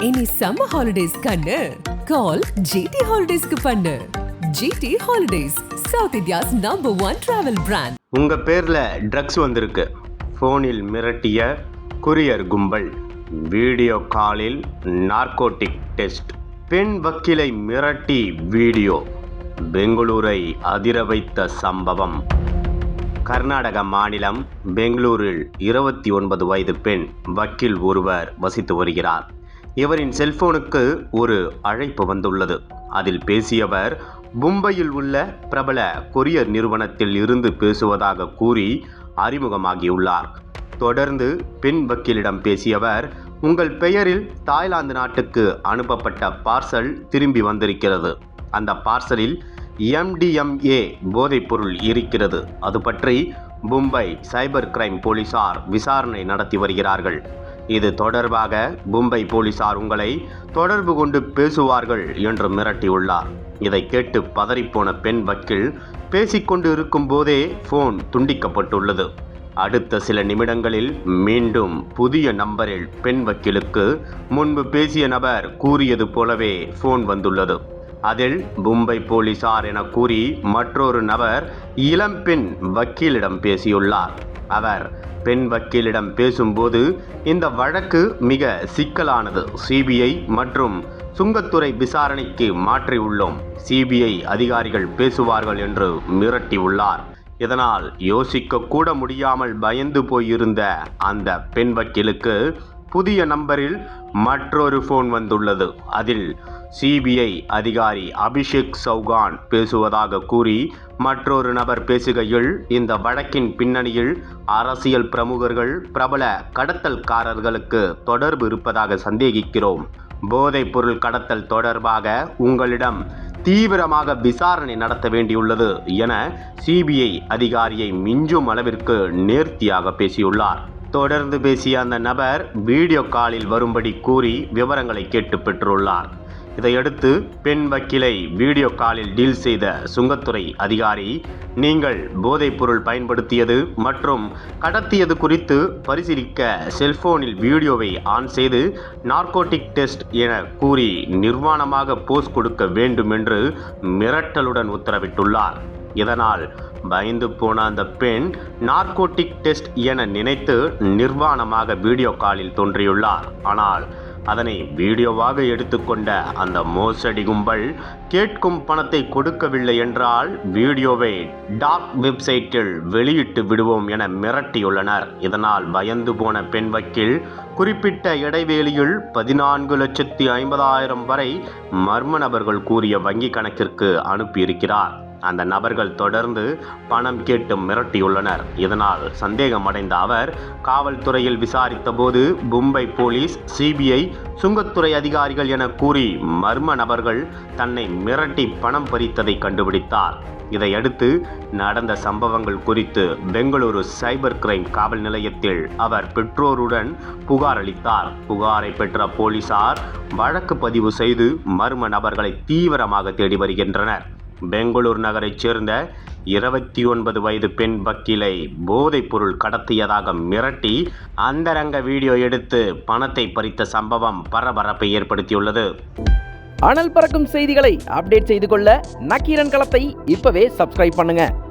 இனி summer holidays கண்ணு. Call GT ஹாலிடேஸ்க்கு பண்ணு. G T holidays south India's number one travel brand உங்க பேர்ல ட்ரக்ஸ் வந்திருக்கு. ஃபோனில் மிரட்டிய குரியர் கும்பல். வீடியோ காலில் நார்கோட்டிக் டெஸ்ட் பெண் வக்கீலை மிரட்டி வீடியோ பெங்களூரை அதிர வைத்த சம்பவம். கர்நாடக மாநிலம் பெங்களூரில் இருபத்தி ஒன்பது வயது பெண் வக்கீல் ஒருவர் வசித்து வருகிறார். இவரின் செல்போனுக்கு ஒரு அழைப்பு வந்துள்ளது. அதில் பேசியவர் மும்பையில் உள்ள பிரபல கொரியர் நிறுவனத்தில் இருந்து பேசுவதாக கூறி அறிமுகமாகியுள்ளார். தொடர்ந்து பெண் வக்கீலிடம் பேசியவர் உங்கள் பெயரில் தாய்லாந்து நாட்டுக்கு அனுப்பப்பட்ட பார்சல் திரும்பி வந்திருக்கிறது. அந்த பார்சலில் எம்டிஎம்ஏ போதைப்பொருள் இருக்கிறது. அது பற்றி மும்பை சைபர் கிரைம் போலீசார் விசாரணை நடத்தி வருகிறார்கள். இது தொடர்பாக மும்பை போலீசார் உங்களை தொடர்பு கொண்டு பேசுவார்கள் என்று மிரட்டியுள்ளார். இதை கேட்டு பதறிப்போன பெண் வக்கீல் பேசிக்கொண்டு இருக்கும் போதே போன் துண்டிக்கப்பட்டுள்ளது. அடுத்த சில நிமிடங்களில் மீண்டும் புதிய நம்பரில் பெண் வக்கீலுக்கு முன்பு பேசிய நபர் கூறியது போலவே போன் வந்துள்ளது. அதில் மும்பை போலீசார் என கூறி மற்றொரு நபர் இளம்பெண் வக்கீலிடம் பேசியுள்ளார். அவர் பெண் வக்கீலிடம் பேசும்போது இந்த வழக்கு மிக சிக்கலானது. சிபிஐ மற்றும் சுங்கத்துறை விசாரணைக்கு மாற்றியுள்ளோம். சிபிஐ அதிகாரிகள் பேசுவார்கள் என்று மிரட்டியுள்ளார். இதனால் யோசிக்க கூட முடியாமல் பயந்து போயிருந்த அந்த பெண் வக்கீலுக்கு புதிய நம்பரில் மற்றொரு ஃபோன் வந்துள்ளது. அதில் சிபிஐ அதிகாரி அபிஷேக் சௌகான் பேசுவதாக கூறி மற்றொரு நபர் பேசுகையில் இந்த வழக்கின் பின்னணியில் அரசியல் பிரமுகர்கள் பிரபல கடத்தல்காரர்களுக்கு தொடர்பு இருப்பதாக சந்தேகிக்கிறோம். போதைப்பொருள் கடத்தல் தொடர்பாக உங்களிடம் தீவிரமாக விசாரணை நடத்த வேண்டியுள்ளது என சிபிஐ அதிகாரியை மிஞ்சும் அளவிற்கு நேர்த்தியாக பேசியுள்ளார். தொடர்ந்து பேசிய அந்த நபர் வீடியோ காலில் வரும்படி கூறி விவரங்களை கேட்டு பெற்றுள்ளார். இதையடுத்து பெண் வக்கீலை வீடியோ காலில் டீல் செய்த சுங்கத்துறை அதிகாரி நீங்கள் போதைப்பொருள் பயன்படுத்தியது மற்றும் கடத்தியது குறித்து பரிசீலிக்க செல்போனில் வீடியோவை ஆன் செய்து நார்கோட்டிக் டெஸ்ட் என கூறி நிர்வாணமாக போஸ் கொடுக்க வேண்டும் என்று மிரட்டலுடன் உத்தரவிட்டுள்ளார். இதனால் பயந்து போன அந்த பெண் நார்கோட்டிக் டெஸ்ட் என நினைத்து நிர்வாணமாக வீடியோ காலில் தோன்றியுள்ளார். ஆனால் அதனை வீடியோவாக எடுத்துக்கொண்ட அந்த மோசடி கும்பல் கேட்கும் பணத்தை கொடுக்கவில்லை என்றால் வீடியோவை டாக் வெப்சைட்டில் வெளியிட்டு விடுவோம் என மிரட்டியுள்ளனர். இதனால் பயந்து போன பெண் வக்கீல் குறிப்பிட்ட இடைவேளியில் பதினான்கு லட்சத்தி ஐம்பதாயிரம் வரை மர்ம நபர்கள் கூறிய வங்கி கணக்கிற்கு அனுப்பியிருக்கிறார். அந்த நபர்கள் தொடர்ந்து பணம் கேட்டு மிரட்டியுள்ளனர். இதனால் சந்தேகமடைந்த அவர் காவல்துறையில் விசாரித்தபோது மும்பை போலீஸ் சிபிஐ சுங்கத்துறை அதிகாரிகள் என கூறி மர்ம நபர்கள் தன்னை மிரட்டி பணம் பறித்ததை கண்டுபிடித்தார். இதையடுத்து நடந்த சம்பவங்கள் குறித்து பெங்களூரு சைபர் கிரைம் காவல் நிலையத்தில் அவர் பெற்றோருடன் புகார் அளித்தார். புகாரை பெற்ற போலீசார் வழக்கு பதிவு செய்து மர்ம நபர்களை தீவிரமாக தேடி வருகின்றனர். பெங்களூர் நகரைச் சேர்ந்த இருபத்தி ஒன்பது வயது பெண் வக்கீலை போதைப் பொருள் கடத்தியதாக மிரட்டி அந்தரங்க வீடியோ எடுத்து பணத்தை பறித்த சம்பவம் பரபரப்பை ஏற்படுத்தியுள்ளது. அனல் பறக்கும் செய்திகளை அப்டேட் செய்து கொள்ள நக்கீரன் களத்தை இப்பவே சப்ஸ்கிரைப் பண்ணுங்க.